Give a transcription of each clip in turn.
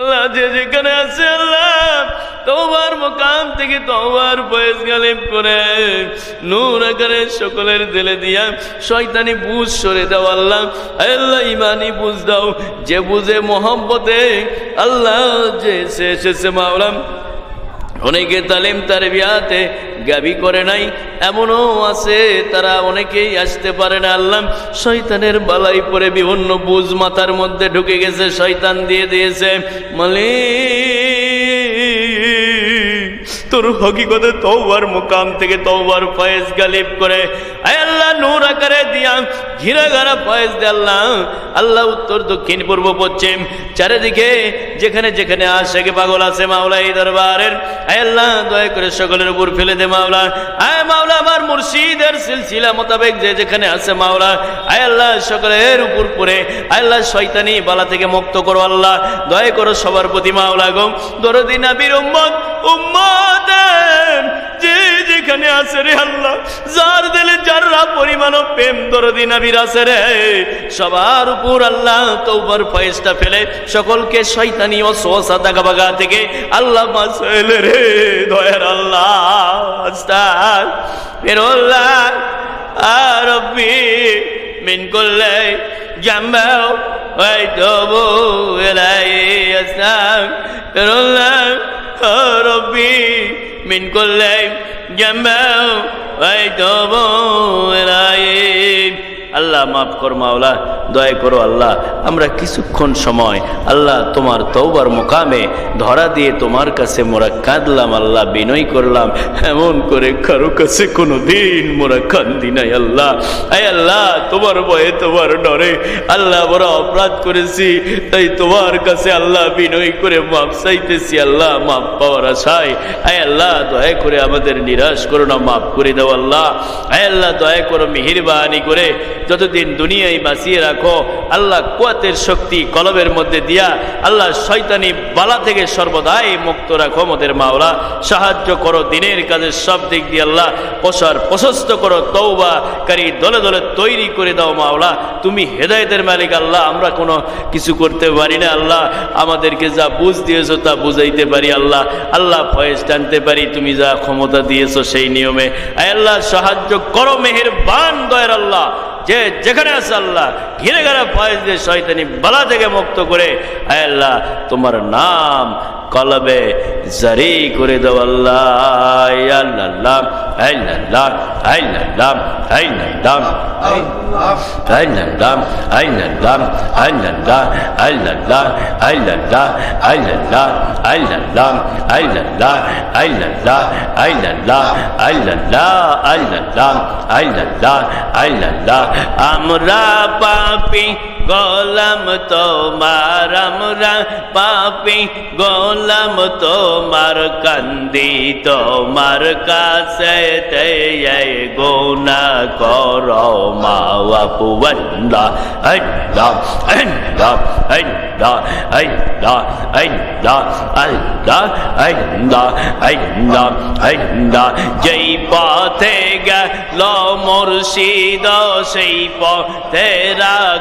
আল্লাহ যে যেখানে আছে আল্লাহ তোমার মোকাম থেকে তোমার বয়স গালিব করে। নূর আকারে সকলের দিলে দিয়া শয়তানি বুঝ সরে দাও আল্লাহ। আল্লাহ ইমানি বুঝ দাও। যে বুঝে মোহাম্মতে আল্লাহ যে সে এসেছে মাওলাম অনেকে তালিম তার বিয়াতে গাবি করে নাই, এমনও আছে, তারা অনেকেই আসতে পারে না, আল্লাহ। শয়তানের বালাই পরে বিভিন্ন বুঝ মাথার মধ্যে ঢুকে গেছে, শয়তান দিয়ে দিয়েছে, মালিক। তোর হকিকতে তওবার মুকাম থেকে তওবার ফয়েজ গালিব করে। আল্লাহ, নূর আকারে দিয়া, ঘিরা ঘারা ফয়েজ আল্লাহ। আল্লাহ উত্তর, দক্ষিণ, পূর্ব, পশ্চিম, চারিদিকে, যেখানে যেখানে আশেকে পাগল আছে মাওলা এই দরবারের আল্লাহ, দয়া করে সকলের উপর ফেলে দে মাওলা। আয় মাওলা, আমার মুর্শিদের সিলসিলা মোতাবেক যে যেখানে আছে মাওলা। আয় আল্লাহ, সকলের উপর পরে আল্লাহ, শয়তানি বালা থেকে মুক্ত করো আল্লাহ। দয়া করো সবার প্রতি মাওলা গো। দরদি নাবির উম্মত উম্মত! যে যেখানে আছে রে আল্লাহ, যার দিলে যাররা পরিমাণ প্রেম দরদি নাবির আছে রে। সবার উপর আল্লাহ তৌবার ফয়েজটা ফেলে সকলকে শয়তানি ও সোসা দাগা বাগা থেকে আল্লাহ বাঁচাইলে রে। দয়ার আল্লাহ আস্তার মেরোল্লাহ আর রব্বি, মিন করলে জাম্বাও ওই তবু এলাই আসলাম মেরোল্লাহ ربي من كل جنب ويتوب إليه আল্লাহ মাফ কর মাওলা, দয়া করো আল্লাহ। আমরা কিছুক্ষণ সময় আল্লাহ তোমার তৌবার মোকামে ধরা দিয়ে তোমার কাছে মোরা কাঁদলাম, আল্লাহ বিনয় করলাম। এমন করে কারও কাছে কোনো দিন মোরা কান্দি নাই, আল্লাহ। আয় আল্লাহ, তোমার ভয়ে তোমার ডরে আল্লাহ বড় অপরাধ করেছি, তাই তোমার কাছে আল্লাহ বিনয় করে মাপ চাইতেছি, আল্লাহ মাপ পাওয়ার আশায়। আয় আল্লাহ, দয়া করে আমাদের নিরাশ করো না, মাফ করে দাও আল্লাহ। আয় আল্লাহ, দয়া করো মেহেরবানি করে যতদিন দুনিয়ায় বাঁচিয়ে রাখো, আল্লাহ কুয়াতের শক্তি কলবের মধ্যে দিয়া আল্লাহ শয়তানি বালা থেকে সর্বদাই মুক্ত রাখো মোদের মাওলা। সাহায্য করো দিনের কাজের সব দিক দিয়ে আল্লাহ। প্রসার প্রশস্ত করো তৌবাকারী দলে দলে তৈরি করে দাও মাওলা। তুমি হেদায়তের মালিক আল্লাহ, আমরা কোনো কিছু করতে পারি না আল্লাহ। আমাদেরকে যা বুঝ দিয়েছ তা বুঝাইতে পারি আল্লাহ। আল্লাহ ফয়েজ টানতে পারি, তুমি যা ক্ষমতা দিয়েছ সেই নিয়মে। আল্লাহ, সাহায্য করো মেহের বান দয়ের আল্লাহ। যে যেখানে আছে আল্লাহ, ঘিরে ঘেরা ফয়েজ দিয়ে শয়তানি বালা থেকে মুক্ত করে, আয় আল্লাহ, তোমার নাম কলবে জারি করে দাও আল্লাহ আল্লাহ আল্লাহ আল্লাহ আল্লাহ আল্লাহ আল্লাহ আল্লাহ আল্লাহ আল্লাহ আল্লাহ আল্লাহ আল্লাহ আল্লাহ আল্লাহ আল্লাহ আল্লাহ আল্লাহ আল্লাহ আমরা পাপি গোলাম তোমার আমরা পাপি, গোলাম তোমার কান্দি, তোমার কাছে গোনা কর মা বাপু আল্লাহ আল্লাহ আল্লাহ আল্লাহ। যেই পথে গেল মুর্শিদ, সেই পথে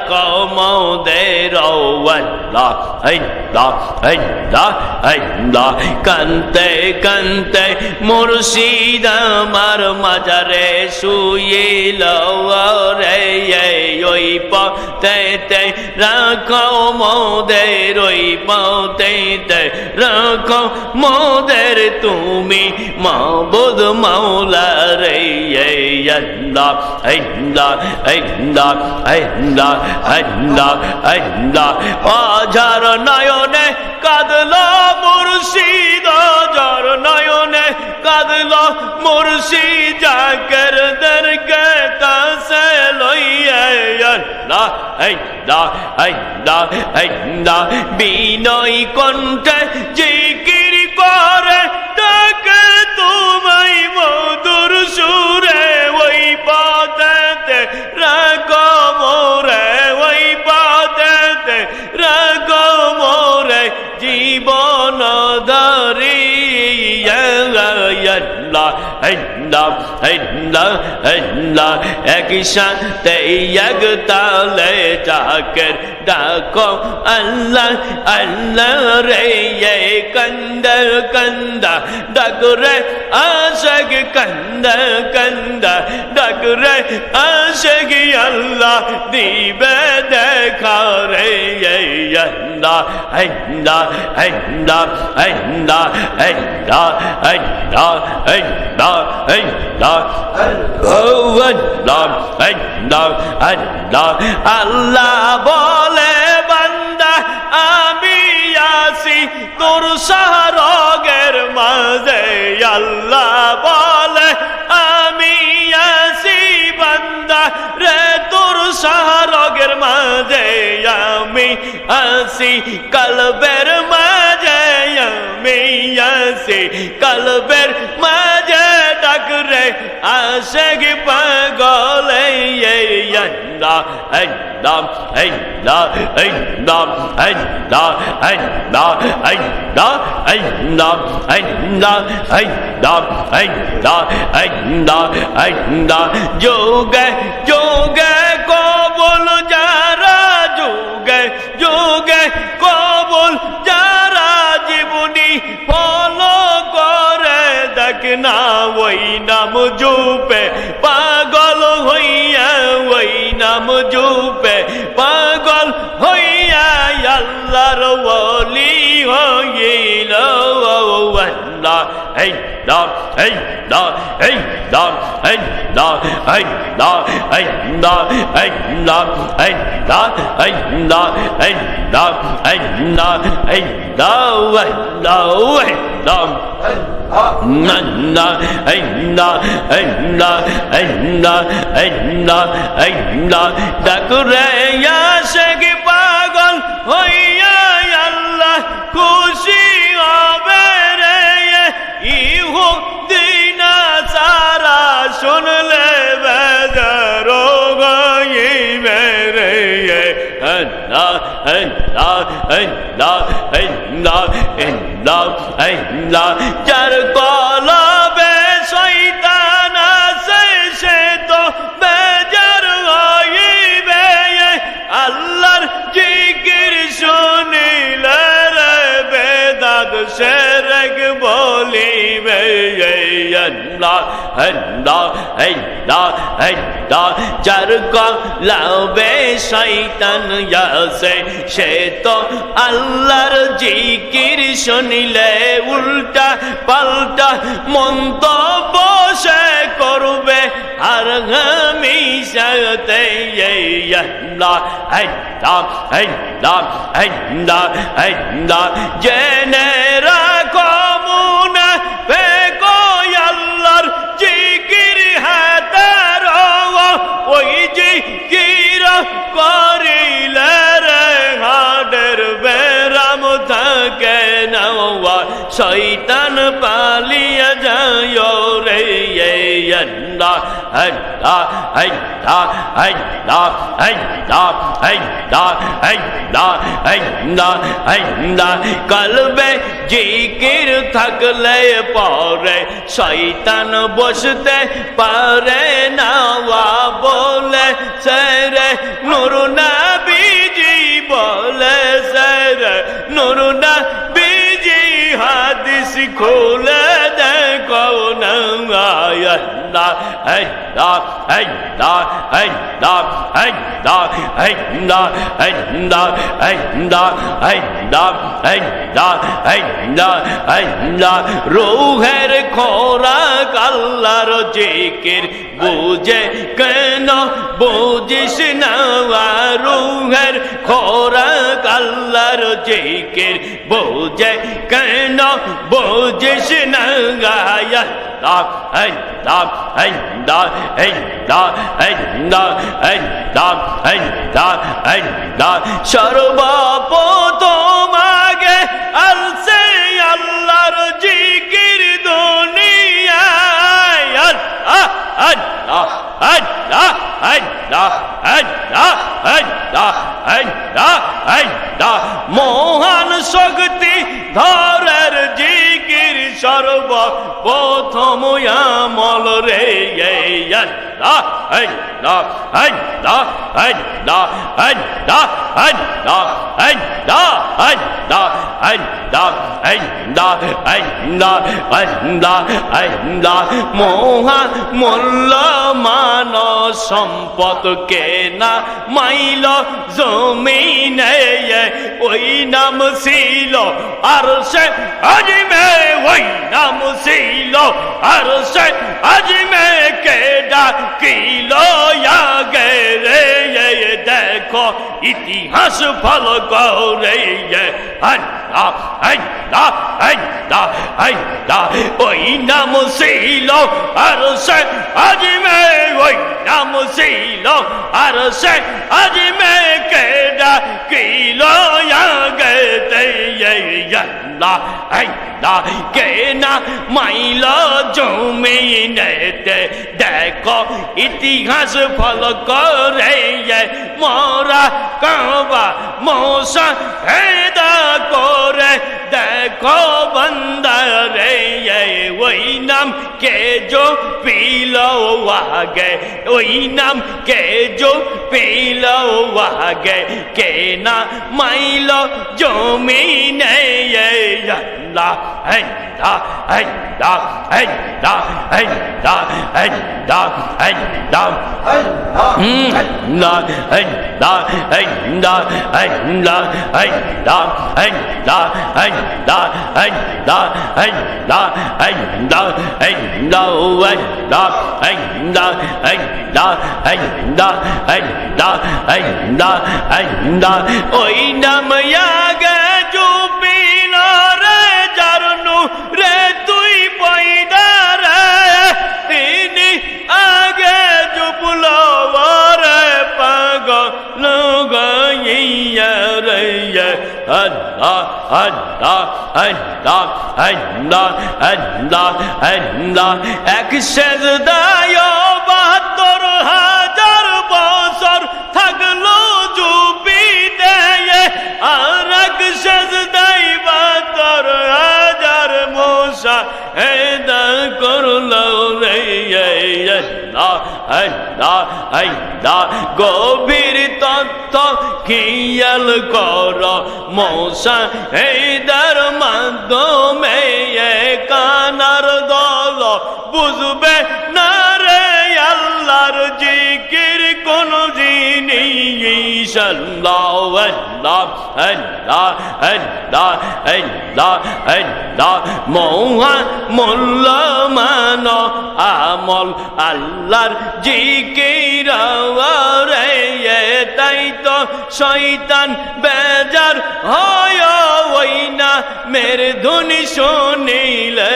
কমদের আল্লাহ ein মুর্শিদ আমার মাজারে শুইল রে ওই পথে রাকমদের মোদের ওই পথে রাখো, মোদের তুমি মাবুদ মাওলা রে আজার নয়নে কাদল মুর্শিদ আজার নয়নে কাদল মুর্শিদ, জাকের দরকে কাছে লইয়া আল্লাহ আল্লাহ আল্লাহ। বিনয় কণ্ঠে জিকির করে ডাকে তোমায় মধুর সুরে ওই পথেতে রাগো মোরে, ওই পথেতে রাগো মোরে, জীবন ধরি আল্লাহ একই সাথে এক তালে জাকের ডাকো, আল্লাহ আল্লাহ রে কন্দ কন্দ। ডাক রে আশক কন্দ কন্দ। ডাক রে আশক, আল্লাহ দিবে দেখা রে আল্লাহ আল্লাহ আল্লাহ আল্লাহ আল্লাহ আল্লাহ। আল্লাহ বলে, বান্দা, আমি আসি তোর সারগের মাঝে। আল্লাহ বলে, আমি আসি বান্দা রে তোর সারগের মাঝে। আমি আসি কলবের মাঝে, আমি আসি কলবের মাঝে। ডাকরে আশেক পাগলে না নাম এই না এই নাম এই না এই না এই না এই নাম এই না এই নাম এই না এই না এই না যোগে যোগে কবল যারা যোগে যোগে কবল যারা জীবনী ফলো করে দেখ না ওই নাম জুপে পাগল হইয়া ওই নাম জুপে পাগল হইয়া আল্লাহর ওলি হইল আল্লাহ এই দা এই দা এই দা এই দা এই দা এই দা এই দা এই দা এই দা এই দা এই দা এই দা এই দা এই দা দাম ডাকুরে আসে পাগল হইয়া খুশি হবে রে ইহু দিন সারা শুনলে যার কলবে যার লাবে শৈতান ইয়াসে সে তো আল্লাহর জিকির শুনিলে উল্টা পাল্টা মন্তব্য সে করবে আর হামিশাতে জেনে রাখো শৈতান পালিয়া যায় রে আল্লাহ আল্লাহ আল্লাহ কলবে জিকির থাকলে পরে শৈতান বসতে পারে না বলে সেরে নুরু খুলে রুহের খোরাক আল্লাহর জিকির বুঝে কেন বুঝিস না রুহের খোরাক আল্লাহর জিকির বুঝে কেন বুঝিস না গায়া Allah, Allah, সর্বপ্রথম আগে আলসে আল্লাহর জিকির দুনিয়ায় আল্লাহ শক্তি ধরের জিকির সর করব প্রথম আমল রে মহান মূল্যমান সম্পদ কেনা মাইল জমিনে ওই নাম ছিল আর সে আজমে ওই নাম ছিল अरसन अजमे के डाकिलो या गरे ये देखो इतिहास फल गौरे ये हन्ना हन्ना हन्ना हन्ना ওই নাম ছিল আরসে আজমে ওই নাম ছিল আরসে আজমে কে ডাকিলো ইয়া কে না মাইল জমিনেতে দেখো, ইতিহাস ফল করে মরা কাবা মশা হেদা করে। দেখো বন্দরে ওই নাম কে জো পিলো ওই নাম কে জো পিলো पीलो आगे के ना माइलो जमीने अल्लाह da ein da ein da ein da ein da ein da ein da ein da ein da ein da ein da ein da ein da ein da ein da ein da ein da oy nam ya ga jo আল্লাহ আল্লাহ আল্লাহ আল্লাহ আল্লাহ আল্লাহ এক সেজদায় গভীর তত্ত্ব কিয়াল কর মৌসা either মাধ্যমে কানার দল বুঝবে না الله الله الله الله الله الله মহা মূল্যমান আমল, আল্লাহর জিকির তাই তো শৈতান বেজার হয়, ওই না মের ধুনি শুনিলে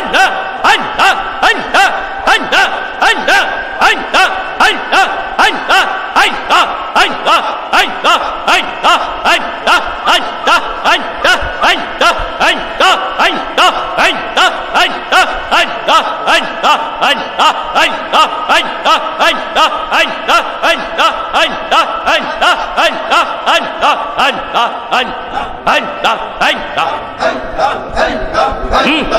আল্লাহ আল্লাহ আল্লাহ আল্লাহ আল্লাহ আল্লাহ আল্লাহ আল্লাহ আল্লাহ Hey!